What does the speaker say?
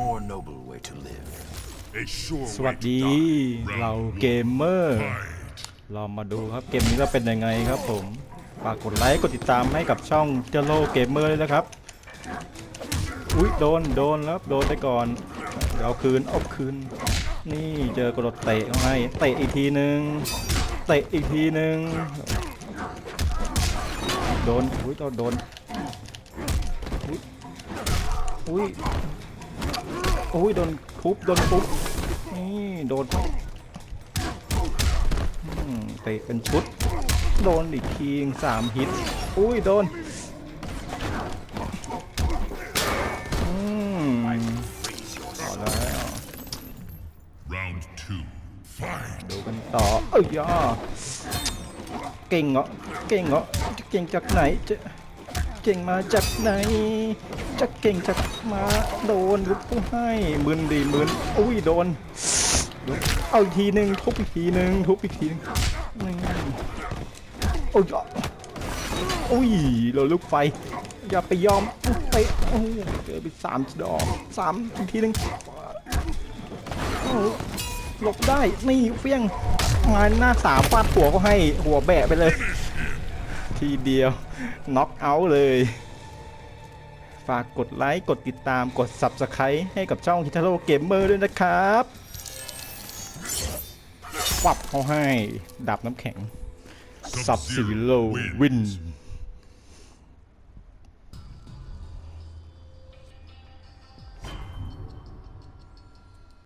more noble way to live. A sure สวัส way to ดี die. เรา Round เกมเมอร์ fight. เรามาดูครับเกมนี้จะเป็นยังไงครับผมฝากกดไลค์กดติดตามให้กับช่องเจโลเกมเมอร์เลยนะครับอุ้ยโดนโดนแล้วโดนไปก่อนเดี๋ยวเอาคืนเอาคืน นี่เจอกระโดดเตะเข้าให้เตะอีกทีหนึ่งเตะอีกทีหนึ่งโดนอุ้ยโดนโดนอุ้ย อุ้ยอุ้ยโดนทุบโดนทุบนี่โดนอืมเตะเป็นชุด โดนอีกทีสามฮิต อุ้ยโดนอืมเอแล้ว ดูกันต่อ เอ้ยย่าเก่งเหรอ เก่งเหรอ เก่งจากไหนจะ เก่งมาจากไหนจะเก่งจากมาโดนลุกผู้ให้มึนดีมึนอุ้ยโดน เอาอีกทีหนึ่งทุบอีกทีหนึ่งทุบอีกทีหนึ่งนี่โอ้ยอุ้ยเราลุกไฟ อย่าไปยอมไปโอ้เจอไปสามดอกสามอีกทีหนึ่งหหลบได้นี่เฟี้ยงมาหน้าสามฟาดหัวก็ให้หัวแบะไปเลย ทีเดียวน็อกเอาท์เลย ฝากกดไลค์ กดติดตามกด Subscribe ให้กับช่องฮิทาโร่เกมเมอร์ด้วยนะครับปับเขาให้ดับน้ำแข็งซับซีโลวิน wins.